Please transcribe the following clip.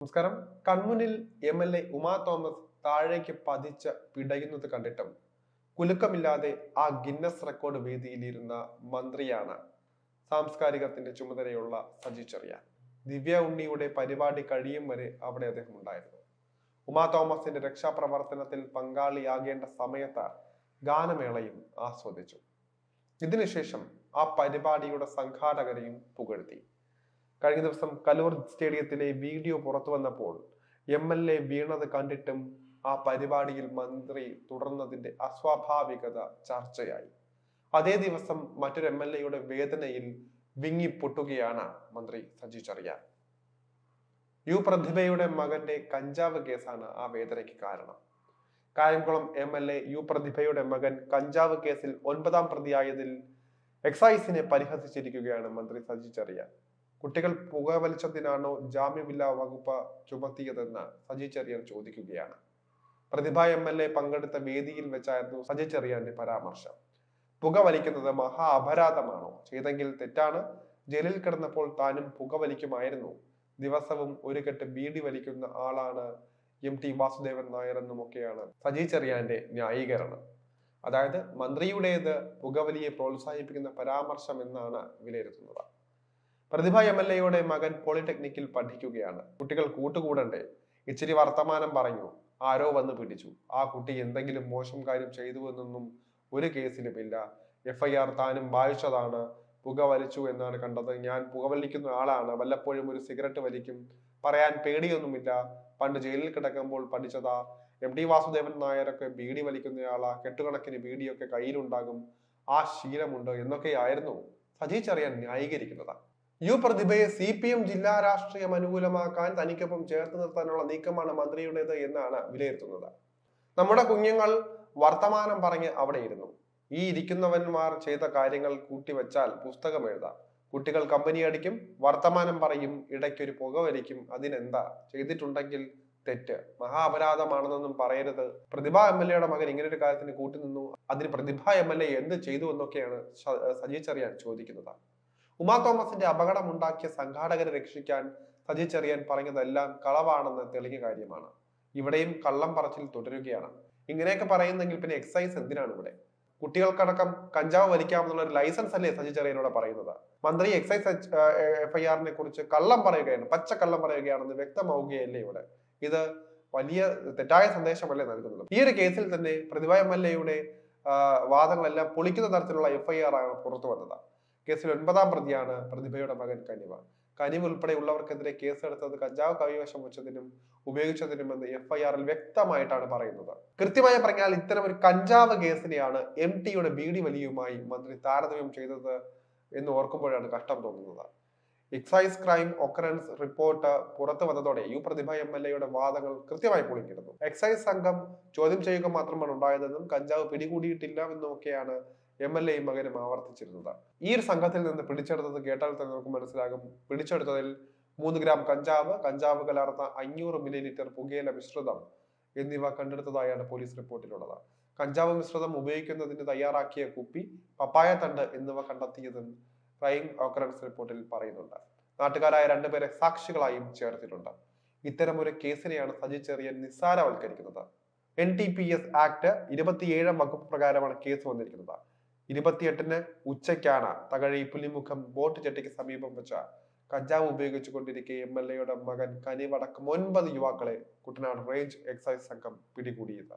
നമസ്കാരം. കൺമുന്നിൽ M L A Uma Thomas താഴേക്ക് പതിച്ച് പിടയുന്നത് കണ്ടിട്ടും കുലുക്കമില്ലാതെ ആ ഗിന്നസ് റെക്കോർഡ് വേദിയിലിരുന്ന മന്ത്രിയാണ് സാംസ്കാരികത്തിന്റെ ചുമതലയുള്ള സജി ചെറിയാൻ ദിവ്യ ഉണ്ണിയുടെ പരിപാടി കഴിയും വരെ അവിടെ അദ്ദേഹം ഉണ്ടായിരുന്നു. ഉമാ തോമസിന്റെ രക്ഷാപ്രവർത്തനത്തിൽ പങ്കാളിയാകേണ്ട സമയത്ത് ഗാനമേളയും ആസ്വദിച്ചു. ഇതിനുശേഷം ആ പരിപാടിയുടെ സംഘാടകരെയും പുകഴ്ത്തി. കഴിഞ്ഞ ദിവസം കലൂർ സ്റ്റേഡിയത്തിലെ വീഡിയോ പുറത്തു വന്നപ്പോൾ എം എൽ എ വീണത് കണ്ടിട്ടും ആ പരിപാടിയിൽ മന്ത്രി തുടർന്നതിന്റെ അസ്വാഭാവികത ചർച്ചയായി. അതേ ദിവസം മറ്റൊരു എം എൽ എയുടെ വേദനയിൽ വിങ്ങിപ്പൊട്ടുകയാണ് മന്ത്രി സജി ചെറിയാൻ. യു പ്രതിഭയുടെ മകന്റെ കഞ്ചാവ് കേസാണ് ആ വേദനയ്ക്ക് കാരണം. Kayamkulam M L A U പ്രതിഭയുടെ മകൻ കഞ്ചാവ് കേസിൽ ഒൻപതാം പ്രതിയായതിൽ എക്സൈസിനെ പരിഹസിച്ചിരിക്കുകയാണ് മന്ത്രി സജി ചെറിയാൻ. കുട്ടികൾ പുകവലിച്ചതിനാണോ ജാമ്യമില്ലാ വകുപ്പ് ചുമത്തിയതെന്ന് സജി ചെറിയാൻ ചോദിക്കുകയാണ്. പ്രതിഭ എം എൽ എ പങ്കെടുത്ത വേദിയിൽ വെച്ചായിരുന്നു സജി ചെറിയാന്റെ പരാമർശം. പുകവലിക്കുന്നത് മഹാ അപരാധമാണോ? ചെയ്തെങ്കിൽ തെറ്റാണ്. ജയിലിൽ കിടന്നപ്പോൾ താനും പുകവലിക്കുമായിരുന്നു. ദിവസവും ഒരു കെട്ട് ബീഡി വലിക്കുന്ന ആളാണ് എം ടി വാസുദേവൻ നായർ എന്നുമൊക്കെയാണ് സജി ചെറിയാന്റെ ന്യായീകരണം. അതായത് മന്ത്രിയുടേത് പുകവലിയെ പ്രോത്സാഹിപ്പിക്കുന്ന പരാമർശം എന്നാണ് വിലയിരുത്തുന്നത്. പ്രതിഭ എം എൽ എയുടെ മകൻ പോളിടെക്നിക്കിൽ പഠിക്കുകയാണ്. കുട്ടികൾ കൂട്ടുകൂടണ്ടേ? ഇച്ചിരി വർത്തമാനം പറഞ്ഞു. ആരോ വന്ന് പിടിച്ചു. ആ കുട്ടി എന്തെങ്കിലും മോശം കാര്യം ചെയ്തു എന്നൊന്നും ഒരു കേസിലുമില്ല എഫ് ഐ ആർ താനും വായിച്ചതാണ്. പുക വലിച്ചു എന്നാണ് കണ്ടത്. ഞാൻ പുകവലിക്കുന്ന ആളാണ്. വല്ലപ്പോഴും ഒരു സിഗരറ്റ് വലിക്കും. പറയാൻ പേടിയൊന്നുമില്ല. പണ്ട് ജയിലിൽ കിടക്കുമ്പോൾ പഠിച്ചതാ. എം ടി വാസുദേവൻ നായരൊക്കെ ബീഡി വലിക്കുന്നയാളാ. കെട്ടുകണക്കിന് ബീഡിയൊക്കെ കയ്യിലുണ്ടാകും. ആ ശീലമുണ്ട് എന്നൊക്കെയായിരുന്നു സജീച്ചറിയാൻ ന്യായീകരിക്കുന്നതാണ് ന്യായീകരിക്കുന്നത്. യു പ്രതിഭയെ സി പി എം ജില്ലാ രാഷ്ട്രീയം അനുകൂലമാക്കാൻ തനിക്കൊപ്പം ചേർത്ത് നിർത്താനുള്ള നീക്കമാണ് മന്ത്രിയുടേത് എന്നാണ് വിലയിരുത്തുന്നത്. നമ്മുടെ കുഞ്ഞുങ്ങൾ വർത്തമാനം പറഞ്ഞ് അവിടെ ഇരുന്നു ഈ ഇരിക്കുന്നവന്മാർ ചെയ്ത കാര്യങ്ങൾ കൂട്ടിവെച്ചാൽ പുസ്തകം എഴുതാം. കുട്ടികൾ കമ്പനി അടിക്കും വർത്തമാനം പറയും ഇടയ്ക്കൊരു പുക വരിക്കും അതിനെന്താ? ചെയ്തിട്ടുണ്ടെങ്കിൽ തെറ്റ്. മഹാ അപരാധമാണെന്നൊന്നും പറയരുത്. പ്രതിഭ എം എൽ എയുടെ മകൻ ഇങ്ങനെ ഒരു കാര്യത്തിന് കൂട്ടുനിന്നു. അതിന് പ്രതിഭ എം എൽ എ എന്ത് ചെയ്തു എന്നൊക്കെയാണ് സജി ചോദിക്കുന്നത്. ഉമാ തോമസിന്റെ അപകടം ഉണ്ടാക്കിയ സംഘാടകരെ രക്ഷിക്കാൻ സജി ചെറിയാൻ പറഞ്ഞതെല്ലാം കളവാണെന്ന് തെളിഞ്ഞ കാര്യമാണ്. ഇവിടെയും കള്ളം പറച്ചിൽ തുടരുകയാണ്. ഇങ്ങനെയൊക്കെ പറയുന്നെങ്കിൽ പിന്നെ എക്സൈസ് എന്തിനാണ് ഇവിടെ? കുട്ടികൾക്കടക്കം കഞ്ചാവ് വലിക്കാമെന്നുള്ള ഒരു ലൈസൻസ് അല്ലേ സജി ചെറിയനോട് പറയുന്നത്? മന്ത്രി എക്സൈസ് എഫ് ഐ ആറിനെ കുറിച്ച് കള്ളം പറയുകയാണ് പച്ച കള്ളം പറയുകയാണെന്ന് വ്യക്തമാവുകയല്ലേ ഇവിടെ? ഇത് വലിയ തെറ്റായ സന്ദേശമല്ലേ നൽകുന്നത്? ഈ ഒരു കേസിൽ തന്നെ പ്രതിഭ എം എൽ എയുടെ വാദങ്ങളെല്ലാം പൊളിക്കുന്ന തരത്തിലുള്ള എഫ് ഐ ആർ ആണ് പുറത്തു വന്നത് കേസിൽ ഒൻപതാം പ്രതിയാണ് പ്രതിഭയുടെ മകൻ കനിവ. കനിവ് ഉൾപ്പെടെയുള്ളവർക്കെതിരെ കേസെടുത്തത് കഞ്ചാവ് കൈവശം വെച്ചതിനും ഉപയോഗിച്ചതിനുമെന്ന് എഫ് ഐ ആറിൽ വ്യക്തമായിട്ടാണ് പറയുന്നത്. കൃത്യമായി പറഞ്ഞാൽ ഇത്തരം ഒരു കഞ്ചാവ് കേസിനെയാണ് എം ടിയുടെ ബീഡി വലിയുമായി മന്ത്രി താരതമ്യം ചെയ്തത് എന്ന് ഓർക്കുമ്പോഴാണ് കഷ്ടം തോന്നുന്നത്. എക്സൈസ് ക്രൈം ഒക്കറൻസ് റിപ്പോർട്ട് പുറത്തു വന്നതോടെ യു പ്രതിഭ എം എൽ എയുടെ വാദങ്ങൾ കൃത്യമായി പൊളിഞ്ഞിരുന്നു. എക്സൈസ് സംഘം ചോദ്യം ചെയ്യുക മാത്രമാണ് ഉണ്ടായതെന്നും കഞ്ചാവ് പിടികൂടിയിട്ടില്ല എന്നുമൊക്കെയാണ് എം എൽ എയും മകനും ആവർത്തിച്ചിരുന്നത് ഈ ഒരു സംഘത്തിൽ നിന്ന് പിടിച്ചെടുത്തത് കേട്ടാൽ തന്നെ നമുക്ക് മനസ്സിലാകും. പിടിച്ചെടുത്തതിൽ മൂന്ന് ഗ്രാം കഞ്ചാവ് കഞ്ചാവ് കലർന്ന അഞ്ഞൂറ് മില്ലി ലിറ്റർ പുകയില മിശ്രിതം എന്നിവ കണ്ടെടുത്തതായാണ് പോലീസ് റിപ്പോർട്ടിലുള്ളത്. കഞ്ചാവ് മിശ്രിതം ഉപയോഗിക്കുന്നതിന് തയ്യാറാക്കിയ കുപ്പി പപ്പായ തണ്ട് എന്നിവ കണ്ടെത്തിയതും ക്രൈം ഓക്കറൻസ് റിപ്പോർട്ടിൽ പറയുന്നുണ്ട്. നാട്ടുകാരായ രണ്ടുപേരെ സാക്ഷികളായും ചേർത്തിട്ടുണ്ട്. ഇത്തരം ഒരു കേസിനെയാണ് Saji Cherian നിസ്സാരവൽക്കരിക്കുന്നത്. N T P S act ഇരുപത്തിയേഴാം വകുപ്പ് പ്രകാരമാണ് കേസ് വന്നിരിക്കുന്നത്. ഇരുപത്തിയെട്ടിന് ഉച്ചയ്ക്കാണ് തകഴി പുലിമുഖം ബോട്ട് ജെട്ടിക്ക് സമീപം വെച്ച കഞ്ചാവ് ഉപയോഗിച്ചു കൊണ്ടിരിക്കെ എം എൽ എയുടെ മകൻ കനിവടക്കം ഒൻപത് യുവാക്കളെ കുട്ടനാട് റേഞ്ച് എക്സൈസ് സംഘം പിടികൂടിയത്.